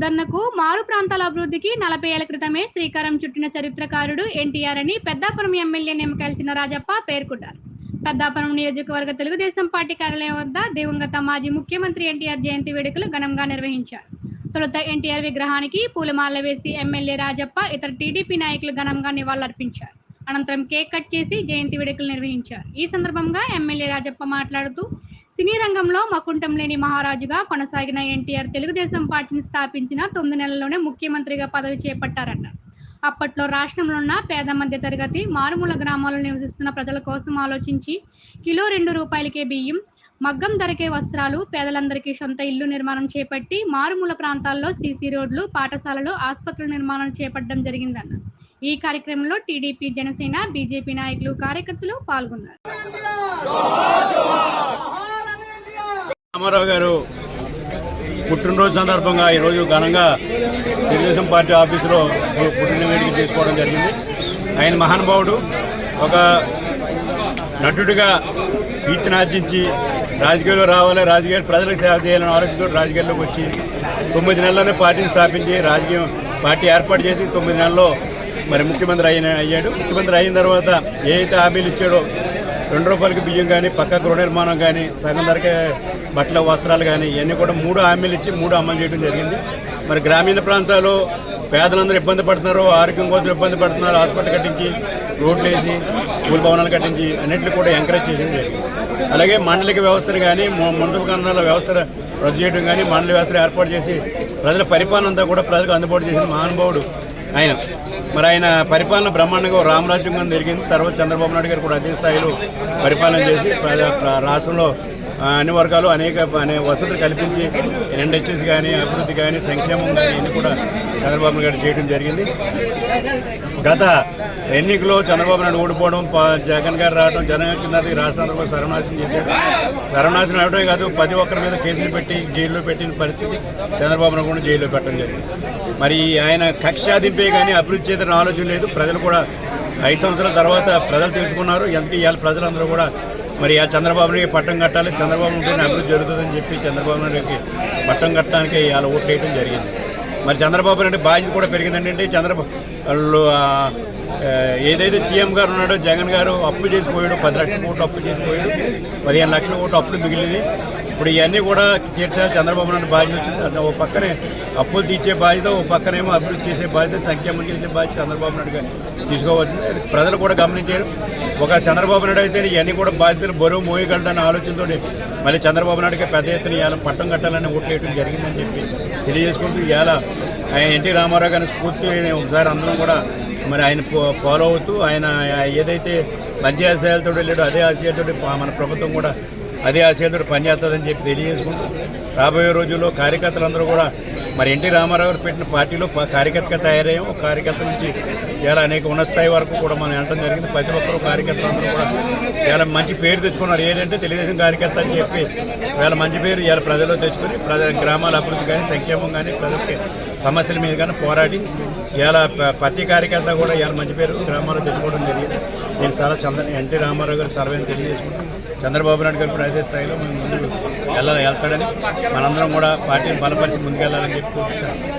పొద్దన్నకు మారు ప్రాంతాల అభివృద్ధికి నలభై ఏళ్ళ క్రితమే శ్రీకారం చుట్టిన చరిత్రకారుడు ఎన్టీఆర్ అని పెద్దాపురం ఎమ్మెల్యే నిమ్మకాయల్చిన రాజప్ప పేర్కొన్నారు పెద్దాపురం నియోజకవర్గ తెలుగుదేశం పార్టీ కార్యాలయం వద్ద దివంగత మాజీ ముఖ్యమంత్రి ఎన్టీఆర్ జయంతి వేడుకలు ఘనంగా నిర్వహించారు. తొలుత ఎన్టీఆర్ విగ్రహానికి పూలమాల వేసి ఎమ్మెల్యే రాజప్ప ఇతర టీడీపీ నాయకులు ఘనంగా నివాళులర్పించారు. అనంతరం కేక్ కట్ చేసి జయంతి వేడుకలు నిర్వహించారు. ఈ సందర్భంగా ఎమ్మెల్యే రాజప్ప మాట్లాడుతూ సినీ రంగంలో మకుంటం లేని మహారాజుగా కొనసాగిన ఎన్టీఆర్ తెలుగుదేశం పార్టీని స్థాపించిన తొమ్మిది నెలల్లోనే ముఖ్యమంత్రిగా పదవి చేపట్టారట అప్పట్లో రాష్ట్రంలో ఉన్న పేద మధ్య తరగతి మారుమూల గ్రామాల్లో నివసిస్తున్న ప్రజల కోసం ఆలోచించి కిలో రెండు రూపాయలకే బియ్యం మగ్గం ధరకే వస్త్రాలు పేదలందరికీ సొంత ఇల్లు నిర్మాణం చేపట్టి మారుమూల ప్రాంతాల్లో సీసీ రోడ్లు పాఠశాలలు ఆసుపత్రుల నిర్మాణం చేపట్టడం జరిగిందన్న ఈ కార్యక్రమంలో టీడీపీ జనసేన బీజేపీ నాయకులు కార్యకర్తలు పాల్గొన్నారు. రామారావు గారు పుట్టినరోజు సందర్భంగా ఈరోజు ఘనంగా తెలుగుదేశం పార్టీ ఆఫీసులో పుట్టిన వేడుక చేసుకోవడం జరిగింది. ఆయన మహానుభావుడు ఒక నటుడిగా కీర్తిని ఆర్జించి రాజకీయాల్లో రావాలి రాజకీయాలు ప్రజలకు సేవ చేయాలని ఆలోచనతో రాజకీయాల్లోకి వచ్చి తొమ్మిది నెలల్లోనే పార్టీని స్థాపించి రాజకీయం పార్టీ ఏర్పాటు చేసి తొమ్మిది నెలల్లో మరి ముఖ్యమంత్రి అయిన అయ్యాడు. ముఖ్యమంత్రి అయిన తర్వాత ఏ అయితే హామీలు ఇచ్చాడో రెండు రూపాయలకి బియ్యం కానీ పక్క గృహ నిర్మాణం కానీ సగం ధరకే బట్టల వస్త్రాలు కానీ ఇవన్నీ కూడా మూడు హామీలు ఇచ్చి మూడు అమలు చేయడం జరిగింది. మరి గ్రామీణ ప్రాంతాల్లో పేదలందరూ ఇబ్బంది పడుతున్నారు ఆరోగ్యం కోసం ఇబ్బంది పడుతున్నారు హాస్పిటల్ కట్టించి రోడ్లు వేసి స్కూల్ భవనాలు కట్టించి అన్నింటినీ కూడా ఎంకరేజ్ చేయడం జరిగింది. అలాగే మండలిక వ్యవస్థను కానీ ము- మున్సిపల్ కన్నాల వ్యవస్థ రద్దు చేయడం కానీ మండలి వ్యవస్థను ఏర్పాటు చేసి ప్రజల పరిపాలన అంతా కూడా ప్రజలకు అందుబాటు చేసిన మహానుభావుడు ఆయన. మరి ఆయన పరిపాలన బ్రహ్మాండంగా రామరాజ్యంగా జరిగింది. తర్వాత చంద్రబాబు నాయుడు గారు కూడా అదే స్థాయిలో పరిపాలన చేసి రాష్ట్రంలో అన్ని వర్గాలు అనేక అనే వసతులు కల్పించి ఎన్హెచ్ఎస్ కానీ అభివృద్ధి కానీ సంక్షేమం కానీ ఇన్ని కూడా చంద్రబాబు నాయుడు గారు చేయడం జరిగింది. గత ఎన్నికలో చంద్రబాబు నాయుడు ఓడిపోవడం జగన్ గారు రావడం జగన్ వచ్చిన తర్వాత రాష్ట్రాన్ని కూడా సర్వనాశనం చేశారు. సర్వనాశనం అవడమే కాదు ప్రతి ఒక్కరి మీద కేసులు పెట్టి జైల్లో పెట్టిన పరిస్థితి చంద్రబాబు నాయుడు కూడా జైల్లో పెట్టడం జరిగింది. మరి ఆయన కక్షాదింపే కానీ అభివృద్ధి చేయాలని ఆలోచన లేదు. ప్రజలు కూడా ఐదు సంవత్సరాల తర్వాత ప్రజలు తెలుసుకున్నారు. ఎందుకు ఇవాళ ప్రజలందరూ కూడా మరి ఆ చంద్రబాబుని పట్టం కట్టాలి. చంద్రబాబు ఉంటేనే అభివృద్ధి జరుగుతుందని చెప్పి చంద్రబాబు నాయుడుకి పట్టం కట్టడానికి ఇవాళ ఓట్లు వేయడం జరిగింది. మరి చంద్రబాబు నాయుడు బాధ్యత కూడా పెరిగిందండి. అంటే చంద్రబాబు వాళ్ళు, ఏదైతే సీఎం గారు ఉన్నాడో జగన్ గారు అప్పు చేసిపోయాడు పది లక్షల కోట్లు అప్పు చేసిపోయాడు పదిహేను లక్షల కోట్లు అప్పులు మిగిలింది. ఇప్పుడు ఇవన్నీ కూడా తీర్చాలి. చంద్రబాబు నాయుడు బాధ్యత వచ్చింది. ఓ పక్కనే అప్పులు తీర్చే బాధ్యత ఓ పక్కనేమో అభివృద్ధి చేసే బాధ్యత సంక్షేమం చేసే బాధ్యత చంద్రబాబు నాయుడు గారు తీసుకోవాల్సింది. ప్రజలు కూడా గమనించారు. ఒక చంద్రబాబు నాయుడు అయితే ఇవన్నీ కూడా బాధ్యతలు బరువు మోయగలడన్న ఆలోచనతో మళ్ళీ చంద్రబాబు నాయుడుకి పెద్ద ఎత్తున ఇవాళ పట్టం కట్టాలని ఓట్లేయడం జరిగిందని చెప్పి తెలియజేసుకుంటూ ఇవాళ ఆయన ఎన్టీ రామారావు గారిని స్ఫూర్తి ఒకసారి అందరం కూడా మరి ఆయన ఫో- ఫాలో అవుతూ ఆయన ఏదైతే మంచి ఆశయాలతో వెళ్ళాడో అదే ఆశయాలతో మన ప్రభుత్వం కూడా అదే ఆ ఆశయాలతో పనిచేస్తుందని చెప్పి తెలియజేసుకుంటూ రాబోయే రోజుల్లో కార్యకర్తలందరూ కూడా మరి ఎన్టీ రామారావు గారు పెట్టిన పార్టీలో కార్యకర్తగా తయారయ్యాం ఒక కార్యకర్త నుంచి చాలా అనేక ఉన్న స్థాయి వరకు కూడా మనం వెళ్ళడం జరిగింది. ప్రతి ఒక్కరు కార్యకర్తలందరూ కూడా ఇలా మంచి పేరు తెచ్చుకున్నారు. ఏంటంటే తెలుగుదేశం కార్యకర్త అని చెప్పి ఇవాళ మంచి పేరు ఇవాళ ప్రజల్లో తెచ్చుకొని ప్రజల గ్రామాల అభివృద్ధి కానీ సంక్షేమం కానీ ప్రజలకి సమస్యల మీద కానీ పోరాడి ఇవాళ ప్రతి కార్యకర్త కూడా ఇవాళ మంచి పేరు గ్రామాల్లో తెచ్చుకోవడం జరిగింది. నేను చాలా చంద్ర ఎన్టీ రామారావు గారు సర్వేని తెలియజేసుకుంటాం చంద్రబాబు నాయుడు గారు కూడా అదే స్థాయిలో మేము ముందుకు వెళ్ళాలి వెళ్తాడని మనందరం కూడా పార్టీని బలపరిచి ముందుకెళ్ళాలని చెప్పి